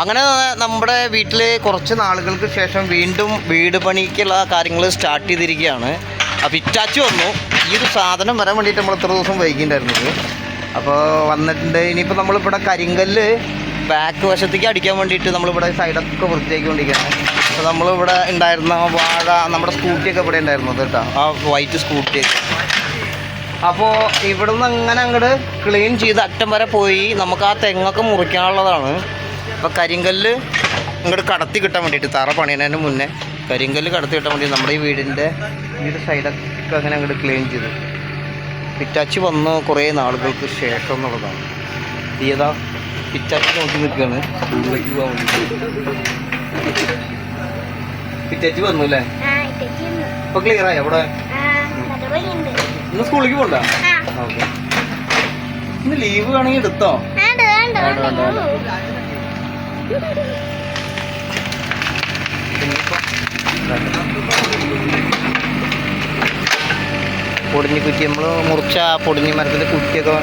അങ്ങനെ നമ്മുടെ വീട്ടിൽ കുറച്ച് നാളുകൾക്ക് ശേഷം വീണ്ടും വീട് പണിക്കുള്ള കാര്യങ്ങൾ സ്റ്റാർട്ട് ചെയ്തിരിക്കുകയാണ്. അപ്പോൾ ഇറ്റാച്ച് വന്നു. ഈ ഒരു സാധനം വരാൻ വേണ്ടിയിട്ട് നമ്മൾ എത്ര ദിവസം വൈകിണ്ടായിരുന്നത്. അപ്പോൾ വന്നിട്ടുണ്ട്. ഇനിയിപ്പോൾ നമ്മളിവിടെ കരിങ്കല്ല് ബാക്ക് വശത്തേക്ക് അടിക്കാൻ വേണ്ടിയിട്ട് നമ്മളിവിടെ സൈഡൊക്കെ വൃത്തിയാക്കിക്കൊണ്ടിരിക്കുകയാണ്. അപ്പോൾ നമ്മളിവിടെ ഉണ്ടായിരുന്ന വാഴ നമ്മുടെ സ്കൂട്ടിയൊക്കെ ഇവിടെ ഉണ്ടായിരുന്നത് കേട്ടോ. ആ വൈറ്റ് സ്കൂട്ടിയൊക്കെ അപ്പോൾ ഇവിടുന്ന് അങ്ങനെ അങ്ങോട്ട് ക്ലീൻ ചെയ്ത് അറ്റം വരെ പോയി. നമുക്ക് ആ തെങ്ങൊക്കെ മുറിക്കാനുള്ളതാണ്. അപ്പോൾ കരിങ്കല്ല് ഇങ്ങോട്ട് കടത്തി കിട്ടാൻ വേണ്ടിയിട്ട് തറ പണിയുന്നതിന് മുന്നേ കരിങ്കല്ല് കടത്തി കിട്ടാൻ വേണ്ടി നമ്മുടെ ഈ വീടിന്റെ ഈ സൈഡൊക്കെ അങ്ങനെ അങ്ങോട്ട് ക്ലീൻ ചെയ്തു. പിറ്റാച്ച് വന്ന് കുറേ നാളുകൾക്ക് ശേഷം എന്നുള്ളതാണ്. തീയതാ പിറ്റാച്ച് നോക്കി നിൽക്കുകയാണ് സ്കൂളിലേക്ക് പോകാൻ വേണ്ടി പിറ്റാച്ചി വന്നു അല്ലേ? ഇപ്പൊ ക്ലിയർ ആയി അവിടെ? ഇന്ന് സ്കൂളിലേക്ക് പോണ്ടാ? ആ. ഓക്കെ. ഇന്ന് ലീവ് വേണമെങ്കിൽ എടുത്തോ? വേണ്ട. വേണ്ട. പൊടിഞ്ഞ് കുറ്റി നമ്മൾ മുറിച്ച ആ പൊടിഞ്ഞ മരത്തിന്റെ കുറ്റിയൊക്കെ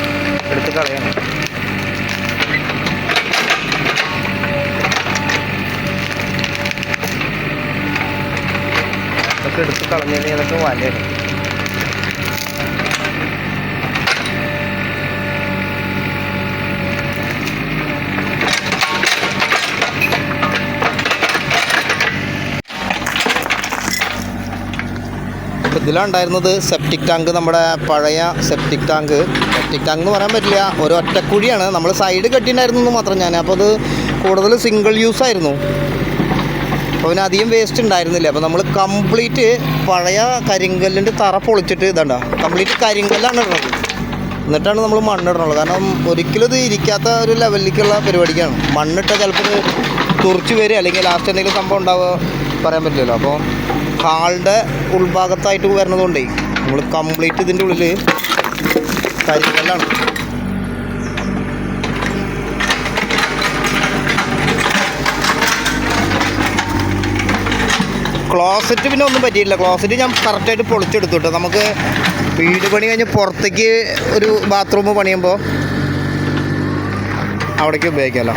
എടുത്ത് കളയണം. അതൊക്കെ എടുത്ത് കളഞ്ഞിട്ട് അതൊക്കെ വലയാണ് ഇതിലുണ്ടായിരുന്നത് സെപ്റ്റിക് ടാങ്ക് നമ്മുടെ പഴയ സെപ്റ്റിക് ടാങ്ക് സെപ്റ്റിക് ടാങ്ക് എന്ന് പറയാൻ പറ്റില്ല. ഒരു ഒറ്റക്കുഴിയാണ്. നമ്മൾ സൈഡ് കെട്ടിയിട്ടുണ്ടായിരുന്നു മാത്രം ഞാൻ. അപ്പോൾ അത് കൂടുതൽ സിംഗിൾ യൂസ് ആയിരുന്നു. അപ്പോൾ പിന്നെ അധികം വേസ്റ്റ് ഉണ്ടായിരുന്നില്ല. അപ്പോൾ നമ്മൾ കംപ്ലീറ്റ് പഴയ കരിങ്കല്ലിന്റെ തറ പൊളിച്ചിട്ട് ഇതണ്ട. കംപ്ലീറ്റ് കരിങ്കല്ലാണ് ഇടുന്നത്. എന്നിട്ടാണ് നമ്മൾ മണ്ണിടണുള്ളത് കാരണം ഒരിക്കലും ഇത് ഇരിക്കാത്ത ഒരു ലെവലിലേക്കുള്ള പരിപാടിക്കാണ്. മണ്ണിട്ട് ചിലപ്പോൾ തുറച്ച് വരിക. അല്ലെങ്കിൽ ലാസ്റ്റ് എന്തെങ്കിലും സംഭവം ഉണ്ടാവുക പറയാൻ പറ്റില്ലല്ലോ. അപ്പോൾ ഹാളിന്റെ ഉൾഭാഗത്തായിട്ട് വരുന്നതുകൊണ്ടേ നമ്മൾ കംപ്ലീറ്റ് ഇതിന്റെ ഉള്ളിൽ കരിങ്കല്ലാണ് ക്ലോസറ്റ് പിന്നെ ഒന്നും പറ്റിയില്ല ക്ലോസറ്റ് ഞാൻ കറക്റ്റായിട്ട് പൊളിച്ചെടുത്തു കേട്ടോ നമുക്ക് വീട് പണി കഴിഞ്ഞ് പുറത്തേക്ക് ഒരു ബാത്റൂം പണിയുമ്പോൾ അവിടേക്ക് ഉപയോഗിക്കാമല്ലോ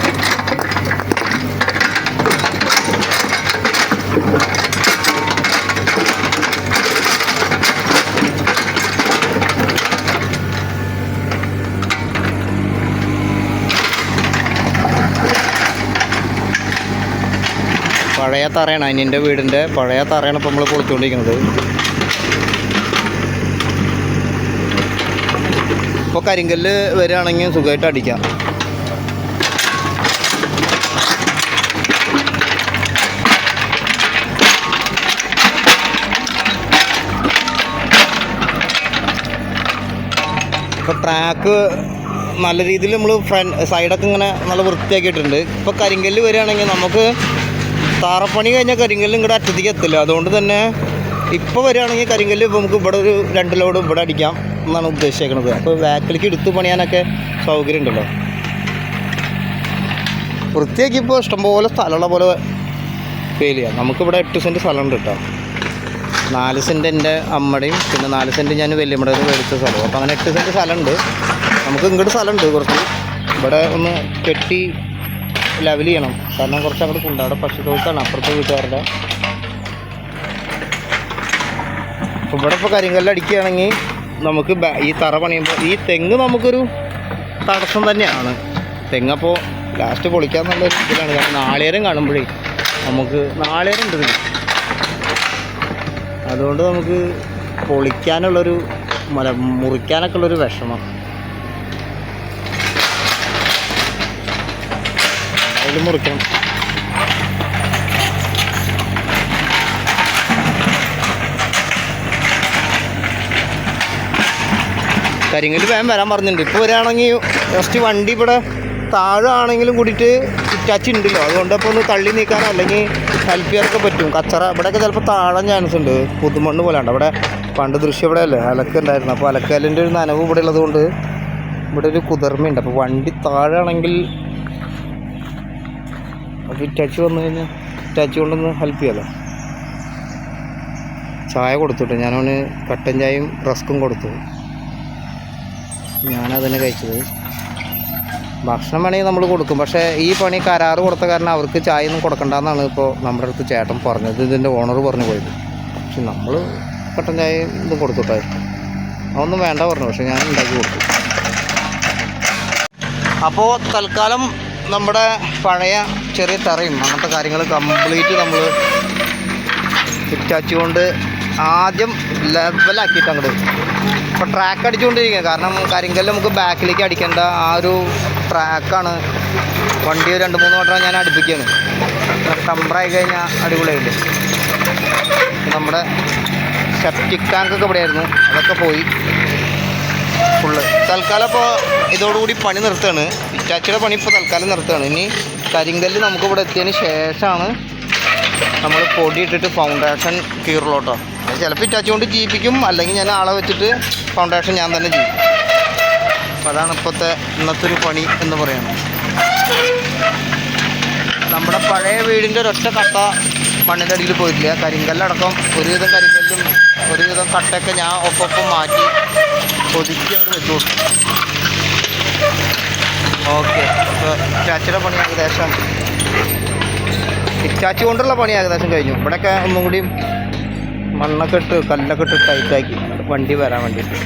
പഴയ തറയാണ് അനിയന്റെ വീടിന്റെ പഴയ തറയാണ് ഇപ്പോൾ നമ്മൾ പൊളിച്ചുകൊണ്ടിരിക്കുന്നത് ഇപ്പോൾ കരിങ്കല്ല് വരികയാണെങ്കിൽ സുഖമായിട്ട് അടിക്കാം. ഇപ്പോൾ ട്രാക്ക് നല്ല രീതിയിൽ നമ്മൾ ഫ്രണ്ട് സൈഡൊക്കെ ഇങ്ങനെ നല്ല വൃത്തിയാക്കിയിട്ടുണ്ട്. ഇപ്പോൾ കരിങ്കല്ല് വരികയാണെങ്കിൽ നമുക്ക് താറപ്പണി കഴിഞ്ഞാൽ കരിങ്കല്ല് ഇങ്ങോട്ട് അറ്റത്തേക്ക് എത്തില്ല. അതുകൊണ്ട് തന്നെ ഇപ്പോൾ വരികയാണെങ്കിൽ കരിങ്കല്ല് ഇപ്പോൾ നമുക്ക് ഇവിടെ ഒരു രണ്ട് ലോഡ് ഇവിടെ അടിക്കാം എന്നാണ് ഉദ്ദേശിക്കുന്നത് അപ്പോൾ ബാക്കിലേക്ക് എടുത്ത് പണിയാനൊക്കെ സൗകര്യം ഉണ്ടല്ലോ വൃത്തിയാക്കി ഇപ്പോൾ ഇഷ്ടംപോലെ സ്ഥലമുള്ള പോലെ ഫീൽ ചെയ്യാം. നമുക്കിവിടെ എട്ട് സെന്റ് സ്ഥലമുണ്ട് കേട്ടോ. നാല് സെന്റ് എന്റെ അമ്മയുടെയും പിന്നെ നാല് സെന്റ് ഞാൻ വലിയമ്മയുടെ മേടിച്ച സ്ഥലം. അപ്പോൾ അങ്ങനെ എട്ട് സെന്റ് സ്ഥലമുണ്ട്. നമുക്ക് ഇങ്ങോട്ട് സ്ഥലമുണ്ട് കുറച്ച്. ഇവിടെ ഒന്ന് കെട്ടി ലെവൽ ചെയ്യണം. കാരണം കുറച്ച് അങ്ങോട്ട് കൊണ്ട് അവിടെ പശു തൊഴുത്താണ് അപ്പുറത്തെ വീട്ടുകാരുടെ ഇവിടെ ഇപ്പോൾ കരിങ്കല്ല് അടിക്കുകയാണെങ്കിൽ നമുക്ക് ഈ തറ പണിയുമ്പോൾ ഈ തെങ്ങ് നമുക്കൊരു തടസ്സം തന്നെയാണ്. തെങ്ങപ്പോൾ ലാസ്റ്റ് പൊളിക്കാൻ നല്ല ഇതിലാണ്. കാരണം നാളികേരം കാണുമ്പോഴേ നമുക്ക് നാളികേരം ഉണ്ട് അതുകൊണ്ട് നമുക്ക് പൊളിക്കാനുള്ളൊരു മല മുറിക്കാനൊക്കെ ഉള്ളൊരു വിഷമം. അതിൽ മുറിക്കണം. കരിങ്കൽ വേഗം വരാൻ പറഞ്ഞിട്ടുണ്ട്. ഇപ്പോൾ വരികയാണെങ്കിൽ ജസ്റ്റ് വണ്ടി ഇവിടെ താഴാണെങ്കിലും കൂടിയിട്ട് ഇറ്റാച്ച് ഉണ്ടല്ലോ. അതുകൊണ്ട് അപ്പോൾ ഒന്ന് തള്ളി നീക്കാനോ അല്ലെങ്കിൽ ഹെൽപ്പ് ചെയ്യാനൊക്കെ പറ്റും. കച്ചറ ഇവിടെയൊക്കെ ചിലപ്പോൾ താഴാൻ ചാൻസ് ഉണ്ട്. പുതുമണ്ണ് പോലെ ഉണ്ട് അവിടെ പണ്ട് ദൃശ്യം ഇവിടെ അല്ലേ? അലക്ക് ഉണ്ടായിരുന്നു. അപ്പോൾ അലക്കലിന്റെ ഒരു നനവ് ഇവിടെ ഉള്ളതുകൊണ്ട് ഇവിടെ ഒരു കുതിർമയുണ്ട്. അപ്പോൾ വണ്ടി താഴെ ആണെങ്കിൽ അപ്പോൾ ഇറ്റാച്ച് വന്നു കഴിഞ്ഞാൽ ഇറ്റാച്ച് കൊണ്ടൊന്ന് ഹെൽപ്പ് ചെയ്യാമല്ലോ ചായ കൊടുത്തുട്ടോ. ഞാനവന് കട്ടൻ ചായയും റസ്ക്കും കൊടുത്തു. ഞാനതന്നെ കഴിച്ചത്. ഭക്ഷണം വേണമെങ്കിൽ നമ്മൾ കൊടുക്കും. പക്ഷേ ഈ പണി കരാറ് കൊടുത്ത കാരണം അവർക്ക് ചായ ഒന്നും കൊടുക്കണ്ടെന്നാണ് ഇപ്പോൾ നമ്മുടെ അടുത്ത് ചേട്ടൻ പറഞ്ഞത്. ഇതിന്റെ ഓണർ പറഞ്ഞു പോയത്. പക്ഷെ നമ്മൾ കട്ടൻ ചായ ഇത് കൊടുത്തുട്ടെ. അതൊന്നും വേണ്ട പറഞ്ഞു. പക്ഷെ ഞാൻ ഉണ്ടാക്കി കൊടുത്തു. അപ്പോൾ തൽക്കാലം നമ്മുടെ പഴയ ചെറിയ തറയും അങ്ങനത്തെ കാര്യങ്ങൾ കംപ്ലീറ്റ് നമ്മൾ ഹിറ്റാച്ചി കൊണ്ട് ആദ്യം ലെവലാക്കിയിട്ട് അങ്ങോട്ട് ഇപ്പോൾ ട്രാക്ക് അടിച്ചുകൊണ്ടിരിക്കുക കാരണം കരിങ്കല്ല് നമുക്ക് ബാക്കിലേക്ക് അടിക്കേണ്ട ആ ഒരു ട്രാക്കാണ് വണ്ടി രണ്ട് മൂന്ന് വട്ടം ഞാൻ അടുപ്പിക്കുകയാണ് ടമ്പറായി കഴിഞ്ഞാൽ അടിപൊളിയായിട്ട് നമ്മുടെ സെപ്റ്റിക് ടാങ്കൊക്കെ ഇവിടെയായിരുന്നു. അതൊക്കെ പോയി. ഫുള്ള് തൽക്കാലം ഇപ്പോൾ ഇതോടുകൂടി പണി നിർത്തുകയാണ്. ഇറ്റാച്ചിയുടെ പണി ഇപ്പോൾ തൽക്കാലം നിർത്തുകയാണ്. ഇനി കരിങ്കല്ല് നമുക്ക് ഇവിടെ എത്തിയതിന് ശേഷമാണ് നമ്മൾ പൊടി ഇട്ടിട്ട് ഫൗണ്ടേഷൻ കീറുള്ളൂ ചിലപ്പോൾ ഇറ്റാച്ചി കൊണ്ട് ജീവിപ്പിക്കും അല്ലെങ്കിൽ ഞാൻ ആളെ വെച്ചിട്ട് ഫൗണ്ടേഷൻ ഞാൻ തന്നെ ചെയ്യും. അപ്പോൾ അതാണ് ഇപ്പോഴത്തെ ഇന്നത്തെ ഒരു പണി എന്ന് പറയുന്നത്. നമ്മുടെ പഴയ വീടിന്റെ ഒരൊറ്റ കട്ട മണ്ണിന്റെ അടിയിൽ പോയിട്ടില്ല. കരിങ്കല്ലടക്കം ഒരുവിധം കരിങ്കല്ലും ഒരുവിധം കട്ടയൊക്കെ ഞാൻ ഒപ്പം മാറ്റി ഒതുക്കി ഓക്കെ ഇറ്റാച്ചിയുടെ പണി ഏകദേശം ചാച്ചി കൊണ്ടുള്ള പണി ഏകദേശം കഴിഞ്ഞു. ഇവിടെയൊക്കെ ഒന്നും കൂടി മണ്ണൊക്കെ ഇട്ട് കല്ലൊക്കെ ഇട്ട് ടൈറ്റാക്കി വണ്ടി വരാൻ വേണ്ടിയിട്ട്.